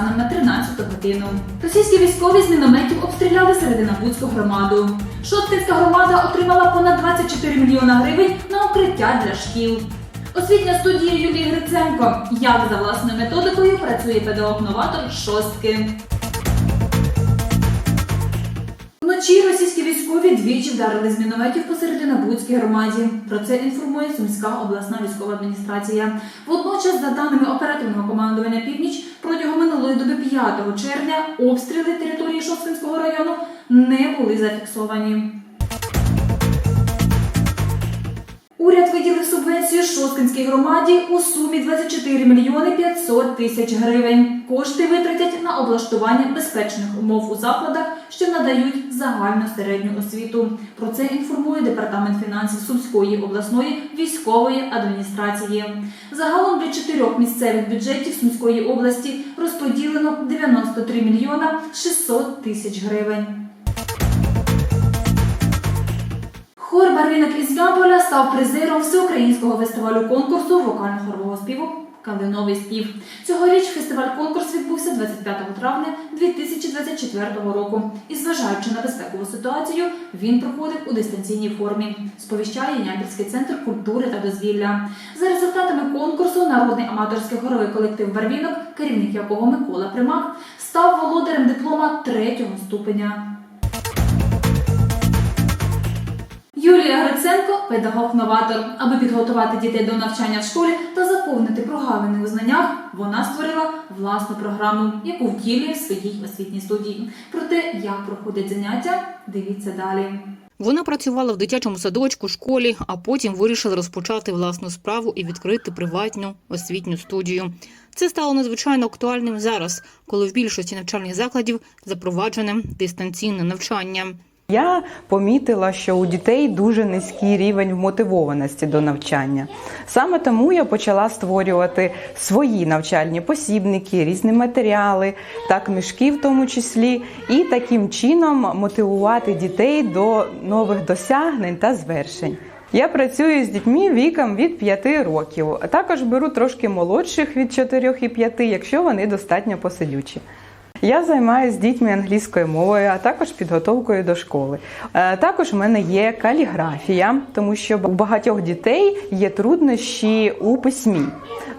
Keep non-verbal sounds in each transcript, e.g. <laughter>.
станом на 13 годину. Російські військові з мінометів обстріляли Серединабудську громаду. Шосткинська громада отримала понад 24 мільйона гривень на укриття для шкіл. Освітня студія Юлії Гриценко. Як за власною методикою працює педагог-новатор шостки. Вночі російські військові двічі вдарили з мінометів по Серединабудській громаді. Про це інформує Сумська обласна військова адміністрація. Водночас, за даними оперативного командування Північ, протягом минулої доби 5 червня обстріли території Шосткинського району не були зафіксовані. Уряд виділив субвенцію Шосткинській громаді у сумі 24 мільйони 500 тисяч гривень. Кошти витратять на облаштування безпечних умов у закладах, що надають загальну середню освіту. Про це інформує департамент фінансів Сумської обласної військової адміністрації. Загалом для чотирьох місцевих бюджетів Сумської області розподілено 93 мільйона 600 тисяч гривень. Хор Барвінок із Ямполя став призером всеукраїнського фестивалю конкурсу вокально-хорового співу Калиновий спів. Цьогоріч фестиваль-конкурс відбувся 25 травня 2024 року. І зважаючи на безпекову ситуацію, він проходив у дистанційній формі. Сповіщає Ямпільський центр культури та дозвілля. За результатами конкурсу народний аматорський хоровий колектив Барвінок, керівник якого Микола Примак, став володарем диплома третього ступеня. Юлія Гриценко педагог-новатор. Аби підготувати дітей до навчання в школі та заповнити прогалини у знаннях, вона створила власну програму, яку втілює в своїй освітній студії. Про те, як проходять заняття, дивіться далі. Вона працювала в дитячому садочку, школі, а потім вирішила розпочати власну справу і відкрити приватну освітню студію. Це стало надзвичайно актуальним зараз, коли в більшості навчальних закладів запроваджене дистанційне навчання. Я помітила, що у дітей дуже низький рівень вмотивованості до навчання. Саме тому я почала створювати свої навчальні посібники, різні матеріали, та книжки в тому числі, і таким чином мотивувати дітей до нових досягнень та звершень. Я працюю з дітьми віком від 5 років, а також беру трошки молодших від 4 і 5, якщо вони достатньо посидючі. Я займаюся з дітьми англійською мовою, а також підготовкою до школи. Е, Також в мене є каліграфія, тому що у багатьох дітей є труднощі у письмі.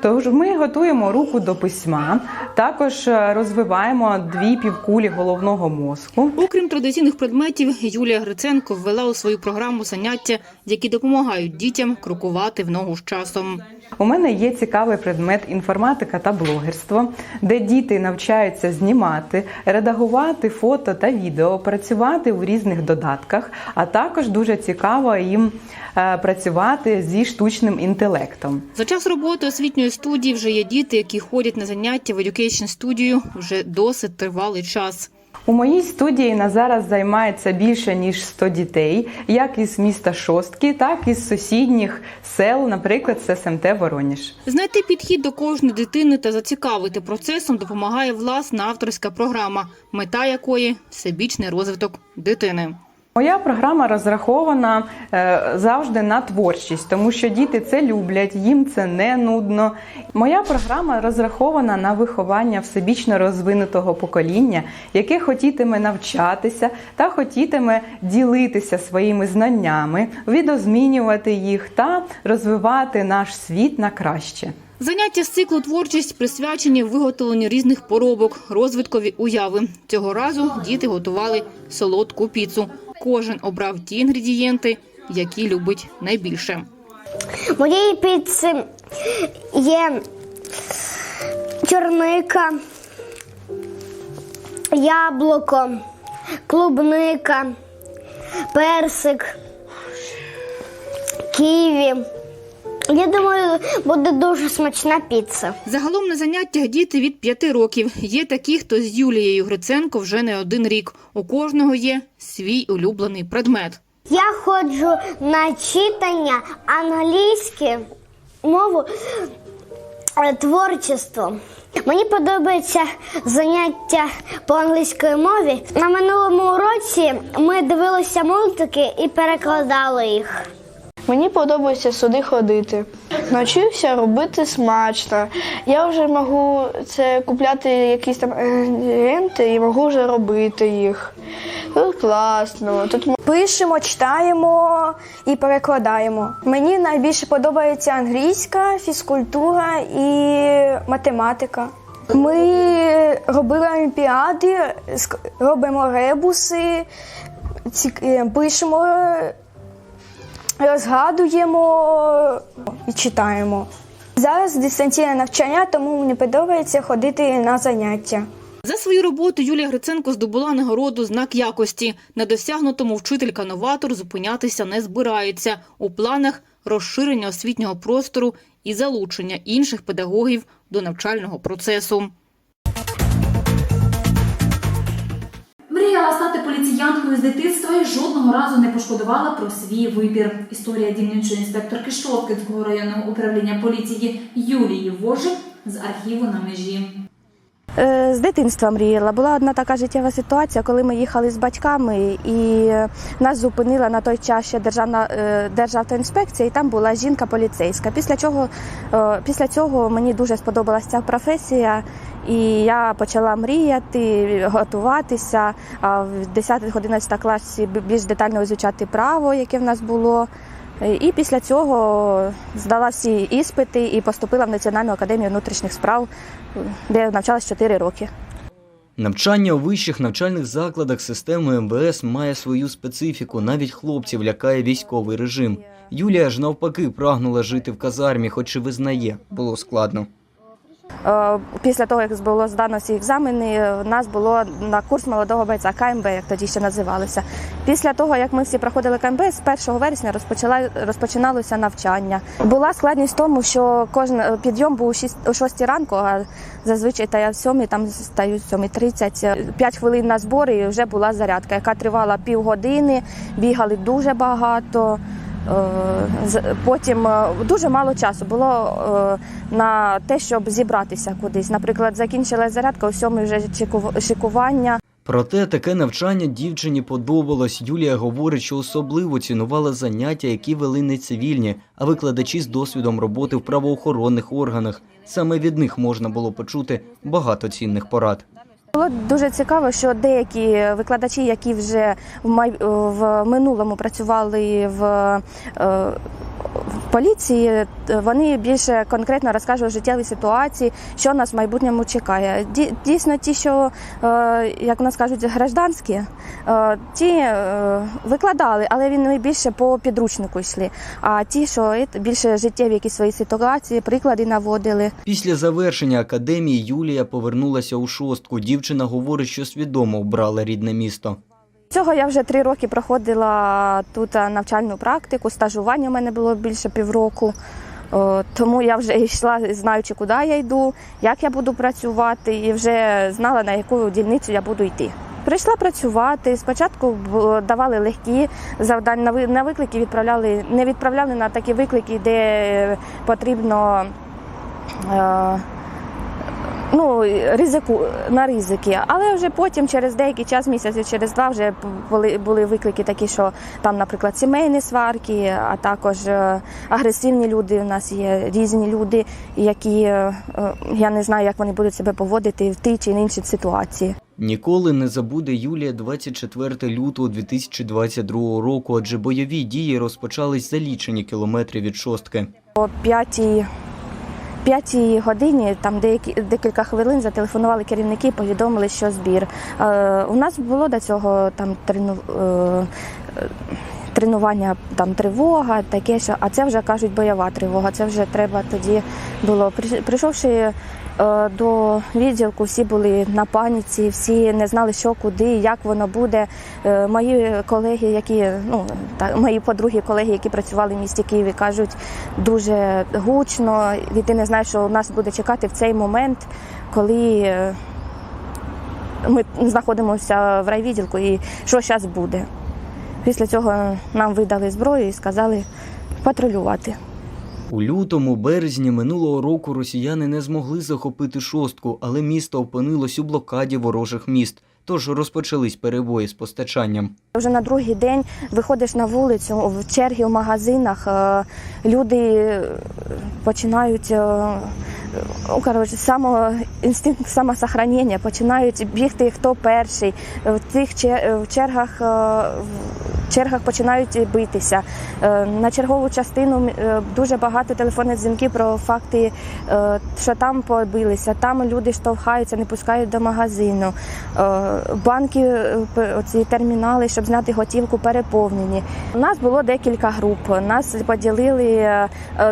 Тож ми готуємо руку до письма, також е, розвиваємо дві півкулі головного мозку. Окрім традиційних предметів, Юлія Гриценко ввела у свою програму заняття, які допомагають дітям крокувати в ногу з часом. У мене є цікавий предмет інформатика та блогерство, де діти навчаються знімати, редагувати фото та відео, працювати у різних додатках, а також дуже цікаво їм е, працювати зі штучним інтелектом. За час роботи освітньої студії вже є діти, які ходять на заняття в Education Studio вже досить тривалий час. У моїй студії на зараз займається більше ніж 100 дітей, як із міста Шостки, так і з сусідніх сел, наприклад, з СМТ Вороніж. Знайти підхід до кожної дитини та зацікавити процесом допомагає власна авторська програма, мета якої всебічний розвиток дитини. Моя програма розрахована е, завжди на творчість, тому що діти це люблять, їм це не нудно. Моя програма розрахована на виховання всебічно розвинутого покоління, яке хотітиме навчатися та хотітиме ділитися своїми знаннями, відозмінювати їх та розвивати наш світ на краще. Заняття з циклу творчість присвячені виготовленню різних поробок, розвиткові уяви. Цього разу діти готували солодку піцу. Кожен обрав ті інгредієнти, які любить найбільше. Моєї піці є чорника, яблуко, клубника, персик, ківі. Я думаю, буде дуже смачна піца. Загалом на заняттях діти від 5 років. Є такі, хто з Юлією Гриценко вже не один рік. У кожного є свій улюблений предмет. Я ходжу на читання англійське мову е, творчество. Мені подобається заняття по англійській мові. На минулому уроці ми дивилися мультики і перекладали їх. Мені подобається сюди ходити. Навчився робити смачно. Я вже можу це купляти якісь там інгредієнти і можу вже робити їх. Тут класно. Тут Пишемо, читаємо і перекладаємо. Мені найбільше подобається англійська, фізкультура і математика. Ми робили олімпіади, робимо ребуси, е, пишемо, розгадуємо і читаємо. Зараз дистанційне навчання, тому мені подобається ходити на заняття. За свою роботу Юлія Гриценко здобула нагороду знак якості. На досягнутому вчителька-новатор зупинятися не збирається. У планах розширення освітнього простору і залучення інших педагогів до навчального процесу. Мріяла стати поліціянткою з дитинства і жодного разу не пошкодувала про свій вибір. Історія дільничої інспекторки Шовкинського районного управління поліції Юлії Вожик з архіву на межі. Е, З дитинства мріяла. Була одна така життєва ситуація, коли ми їхали з батьками, і нас зупинила на той час ще державна е, державтоінспекція, і там була жінка поліцейська. Після чого е, після цього мені дуже сподобалася ця професія, і я почала мріяти, готуватися. А в 10-11 класі більш детально вивчати право, яке в нас було. Е, І після цього здала всі іспити і поступила в Національну академію внутрішніх справ, де навчалась 4 роки. Навчання у вищих навчальних закладах системи МВС має свою специфіку. Навіть хлопців лякає військовий режим. Юлія ж навпаки прагнула жити в казармі, хоч і визнає, було складно. Е, Після того, як було здано всі екзамени, е, нас було на курс молодого бойця КМБ, як тоді ще називалося. Після того, як ми всі проходили КМБ, з 1 вересня розпочала розпочиналося навчання. Була складність в тому, що кожен е, підйом був о 6, о 6 ранку, а зазвичай та я в 7, там стаю в 7.30. 5 хвилин на збори і вже була зарядка, яка тривала півгодини, бігали дуже багато. Е, Потім е, дуже мало часу було е, на те, щоб зібратися кудись. Наприклад, закінчилась зарядка, у сьомій вже шикування. Проте таке навчання дівчині подобалось. Юлія говорить, що особливо цінувала заняття, які вели не цивільні, а викладачі з досвідом роботи в правоохоронних органах. Саме від них можна було почути багато цінних порад. Було дуже цікаво, що деякі викладачі, які вже в май... в минулому працювали в, е, поліції, вони більше конкретно розкажуть життєві ситуації, що нас в майбутньому чекає. Дійсно, ті, що е, як нас кажуть, гражданські, е, ті е, викладали, але вони більше по підручнику йшли. А ті, що е, більше життєві якісь свої ситуації, приклади наводили. Після завершення академії Юлія повернулася у шостку. Дівчина говорить, що свідомо обрала рідне місто. Цього я вже три роки проходила тут е, навчальну практику. Стажування в мене було більше півроку. Тому я вже йшла, знаючи, куди я йду, як я буду працювати, і вже знала, на яку дільницю я буду йти. Прийшла працювати. Спочатку давали легкі завдання, на ви- виклики відправляли, не відправляли на такі виклики, де е, потрібно. Е, ну, ризику на ризики. Але вже потім, через деякий час, місяців, через два, вже були, були виклики такі, що там, наприклад, сімейні сварки, а також е, агресивні люди. У нас є різні люди, які е, е, я не знаю, як вони будуть себе поводити в тій чи іншій ситуації. Ніколи не забуде Юлія 24 лютого 2022 року, адже бойові дії розпочались за лічені кілометри від шостки. О п'ятій п'ятій годині, там деякі декілька хвилин зателефонували керівники, повідомили, що збір. Е, у нас було до цього там трену, е, е, тренування, там тривога, таке, що а це вже кажуть бойова тривога. Це вже треба тоді було. Прийшовши до відділку, всі були на паніці, всі не знали, що куди, як воно буде. Е, Мої колеги, які ну та мої подруги, колеги, які працювали в місті Києві, кажуть дуже гучно, і ти не знаєш, що нас буде чекати в цей момент, коли е, ми знаходимося в райвідділку і що зараз буде. Після цього нам видали зброю і сказали патрулювати. У лютому, березні минулого року росіяни не змогли захопити шостку, але місто опинилось у блокаді ворожих міст. Тож розпочались перебої з постачанням. Вже на другий день виходиш на вулицю, в черги в магазинах, е, люди е, починають. е, Ну, коротше, само, інстинкт самосохранення, починають бігти хто перший. В тих в чергах, чергах починають битися. Е, На чергову частину е, дуже багато телефонних дзвінків про факти, е, що там побилися, там люди штовхаються, не пускають до магазину. Банки, оці термінали, щоб зняти готівку, переповнені. У нас було декілька груп. Нас поділили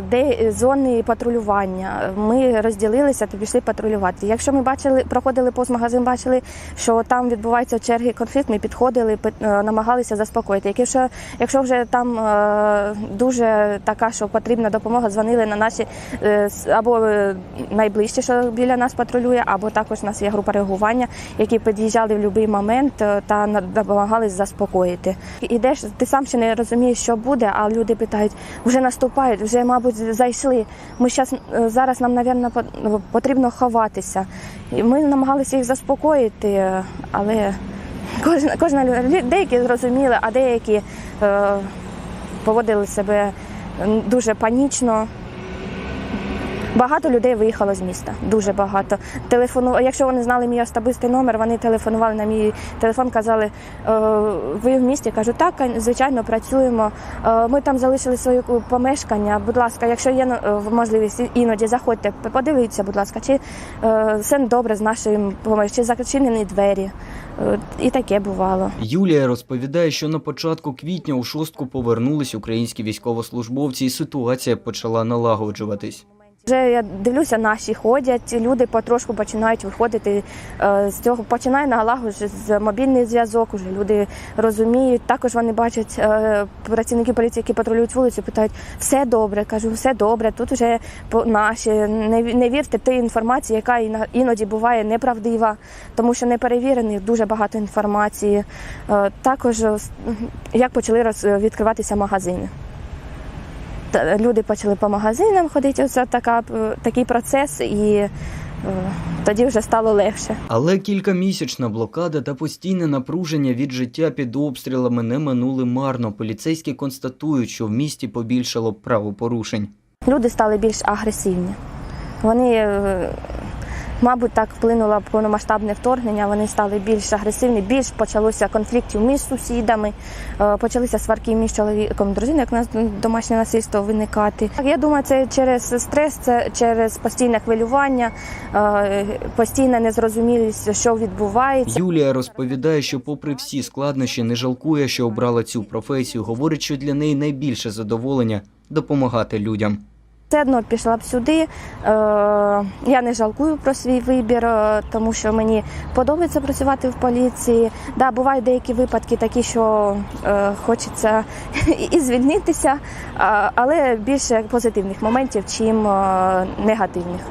де зони патрулювання. Ми розділилися та пішли патрулювати. Якщо ми бачили, проходили повз магазин, бачили, що там відбувається черги конфлікт, ми підходили, намагалися заспокоїти. Якщо, якщо вже там е, дуже така, що потрібна допомога, дзвонили на наші е, або е, найближче, що біля нас патрулює, або також у нас є група реагування, які під'їжджали в будь-який момент та допомагали заспокоїти. Ідеш, ти сам ще не розумієш, що буде, а люди питають, вже наступають, вже, мабуть, зайшли. Ми щас, зараз нам, мабуть, потрібно ховатися. І ми намагалися їх заспокоїти, але кожна, кожна деякі зрозуміли, а деякі е, поводили себе дуже панічно. Багато людей виїхало з міста, дуже багато. Телефону, якщо вони знали мій особистий номер, вони телефонували на мій телефон, казали, «Е, ви в місті? Кажу, так, звичайно, працюємо. Е, Ми там залишили своє помешкання. Будь ласка, якщо є е, можливість, іноді заходьте, подивіться, будь ласка, чи все добре з нашим помешканням, чи зачинені двері. І таке бувало. Юлія розповідає, що на початку квітня у шостку повернулись українські військовослужбовці, і ситуація почала налагоджуватись. Вже я дивлюся, наші ходять, люди потрошку починають виходити е, з цього. Починає налагоджуватися мобільний зв'язок. Уже люди розуміють. Також вони бачать е, працівники поліції, які патрулюють вулицю, питають, все добре. Кажу, все добре. Тут вже наші. Не, вірте тій інформації, яка іно- іноді буває неправдива, тому що неперевірених дуже багато інформації. Е, Також як почали роз- відкриватися магазини. Люди почали по магазинам ходити. Оце така, е, такий процес, і е, тоді вже стало легше. Але кількамісячна блокада та постійне напруження від життя під обстрілами не минули марно. Поліцейські констатують, що в місті побільшало правопорушень. Люди стали більш агресивні. Вони, е, мабуть, так вплинуло повномасштабне вторгнення. Вони стали більш агресивні, більш почалося конфліктів між сусідами, е, почалися сварки між чоловіком і дружиною, як у нас домашнє насильство виникати. Я думаю, це через стрес, це через постійне хвилювання, е, постійна незрозумілість, що відбувається. Юлія розповідає, що, попри всі складнощі, не жалкує, що обрала цю професію. Говорить, що для неї найбільше задоволення допомагати людям. Все одно пішла б сюди. Е, Я не жалкую про свій вибір, е, тому що мені подобається працювати в поліції. Да, бувають деякі випадки такі, що е, хочеться <laughs> і звільнитися, але більше позитивних моментів, чим негативних.